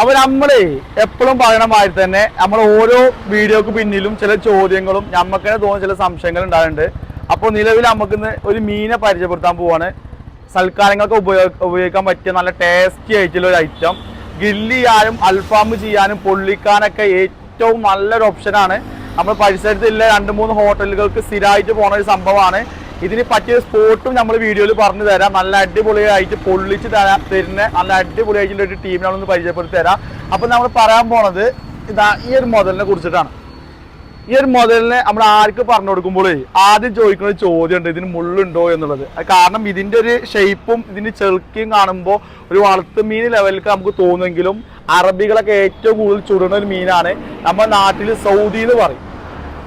അപ്പൊ നമ്മളെ എപ്പോഴും പറയണ മാതിരി തന്നെ നമ്മൾ ഓരോ വീഡിയോക്ക് പിന്നിലും ചില ചോദ്യങ്ങളും നമുക്ക് തന്നെ തോന്നുന്ന ചില സംശയങ്ങൾ ഉണ്ടാകുന്നുണ്ട് അപ്പോൾ നിലവിൽ നമുക്ക് ഒരു മീനെ പരിചയപ്പെടുത്താൻ പോവാണ്. സൽക്കാരങ്ങൾക്ക് ഉപയോഗ ഉപയോഗിക്കാൻ പറ്റിയ നല്ല ടേസ്റ്റി ആയിട്ടുള്ള ഒരു ഐറ്റം ഗില്ലി ചെയ്യാനും അൽഫാം ചെയ്യാനും പൊള്ളിക്കാനൊക്കെ ഏറ്റവും നല്ലൊരു ഓപ്ഷനാണ് നമ്മൾ പരിസരത്തുള്ള രണ്ട് മൂന്ന് ഹോട്ടലുകൾക്ക് സ്ഥിരമായിട്ട് പോണ ഒരു സംഭവമാണ് ഇതിന് പറ്റിയ സ്പോട്ടും നമ്മൾ വീഡിയോയിൽ പറഞ്ഞു തരാം. നല്ല അടിപൊളിയായിട്ട് പൊള്ളിച്ച് തരാം തരുന്ന നല്ല അടിപൊളിയായിട്ടുള്ള ഒരു ടീമിനാണ് ഒന്ന് പരിചയപ്പെടുത്തി തരാം അപ്പം നമ്മൾ പറയാൻ പോണത് ഇതാ ഈ ഒരു മുതലിനെ കുറിച്ചിട്ടാണ്. ഈ ഒരു മുതലിനെ നമ്മൾ ആർക്ക് പറഞ്ഞു കൊടുക്കുമ്പോൾ ആദ്യം ചോദിക്കുന്ന ഒരു ചോദ്യം ഉണ്ട് ഇതിന് മുള്ളുണ്ടോ എന്നുള്ളത്. കാരണം ഇതിന്റെ ഒരു ഷേപ്പും ഇതിന്റെ ചെറുക്കിയും കാണുമ്പോൾ ഒരു വളർത്തു മീൻ ലെവലിലേക്ക് നമുക്ക് തോന്നുമെങ്കിലും അറബികളൊക്കെ ഏറ്റവും കൂടുതൽ ചുടുന്ന ഒരു മീനാണ്. നമ്മുടെ നാട്ടിൽ സൗദി എന്ന് പറയും.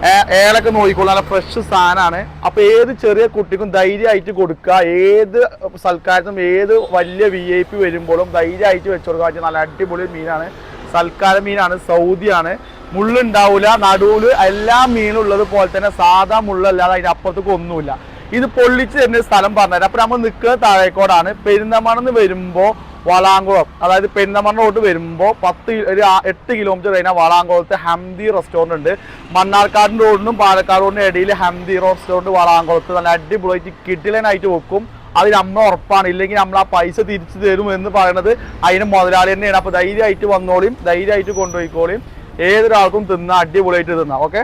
ഏലൊക്കെ നോക്കിക്കോളൂ. നല്ല ഫ്രഷ് സാധനമാണ് അപ്പൊ ഏത് ചെറിയ കുട്ടിക്കും ധൈര്യമായിട്ട് കൊടുക്കുക. ഏത് സൽക്കാരത്തും ഏത് വലിയ വി ഐ പി വരുമ്പോഴും ധൈര്യമായിട്ട് വെച്ചു കൊടുക്കാൻ നല്ല അടിപൊളി മീനാണ്. സൽക്കാര മീനാണ്. സൗദിയാണ്. മുള്ളുണ്ടാവില്ല നടുവിൽ എല്ലാ മീനും ഉള്ളത് പോലെ തന്നെ സാധാ മുള്ളല്ലാതെ അതിന്റെ അപ്പുറത്തേക്ക് ഒന്നുമില്ല. ഇത് പൊള്ളിച്ച് തരുന്ന സ്ഥലം പറഞ്ഞുതരാം. അപ്പൊ നമ്മൾ നിൽക്കുന്ന താഴേക്കോടാണ്. പെരുന്തമണെന്ന് വരുമ്പോ വളാങ്കുളം അതായത് പെരുന്തമണ്ണ റോഡ് വരുമ്പോൾ പത്ത് ഒരു എട്ട് കിലോമീറ്റർ കഴിഞ്ഞാൽ വളാങ്കുളത്തെ ഹംദി റെസ്റ്റോറന്റ് ഉണ്ട്. മണ്ണാർക്കാട് റോഡിനും പാലക്കാട് റോഡിനും ഇടയിൽ ഹംദി റെസ്റ്റോറന്റ് വളാങ്കുളത്ത് നല്ല അടിപൊളിയായിട്ട് കിട്ടിലനായിട്ട് വെക്കും. അത് നമ്മൾ ഉറപ്പാണ്. ഇല്ലെങ്കിൽ നമ്മൾ ആ പൈസ തിരിച്ചു തരും എന്ന് പറയുന്നത് അതിന് മുതലാളി തന്നെയാണ്. അപ്പോൾ ധൈര്യമായിട്ട് വന്നോളിയും ധൈര്യമായിട്ട് കൊണ്ടുപോയിക്കോളിയും. ഏതൊരാൾക്കും തിന്നാം അടിപൊളിയായിട്ട് തിന്നാം. ഓക്കെ